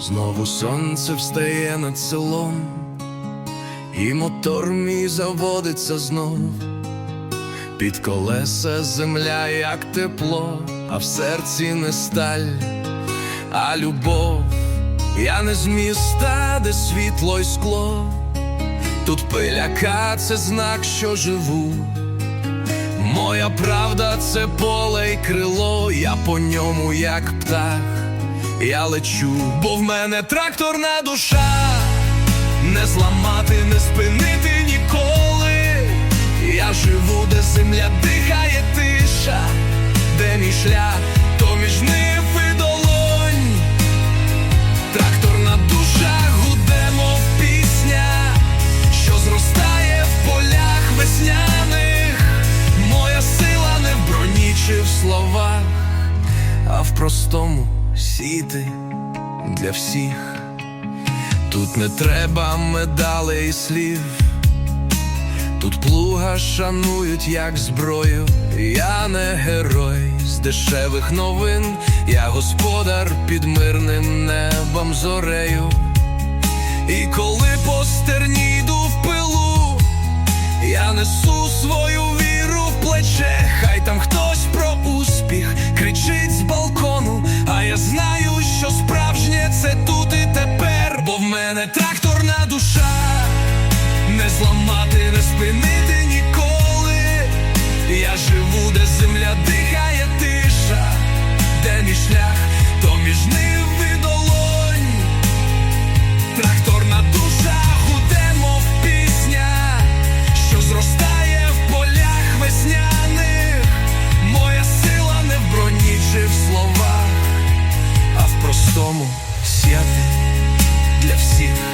Знову сонце встає над селом, і мотор мій заводиться знов. Під колеса земля, як тепло, а в серці не сталь, а любов. Я не з міста, де світло й скло. Тут пиляка це знак, що живу. Моя правда це поле й крило, я по ньому, як птах, я лечу, бо в мене тракторна душа, не зламати, не спинити ніколи. Я живу, де земля дихає тиша, де мій шлях, то між нив і долонь. Тракторна душа гуде, мов пісня, що зростає в полях весняних. Моя сила не в броні чи в словах, а в простому сіти для всіх. Тут не треба медалей і слів. Тут плуга шанують як зброю. Я не герой з дешевих новин, я господар під мирним небом зорею. І коли по стерні йду в пилу, я несу свою мене тракторна душа не зламати, не спинити ніколи. Я живу, де земля дихає тиша, де мій шлях, то між нив і долонь. Тракторна душа гуде, мов пісня, що зростає в полях весняних. Моя сила не в броні чи в словах, а в простому для всіх.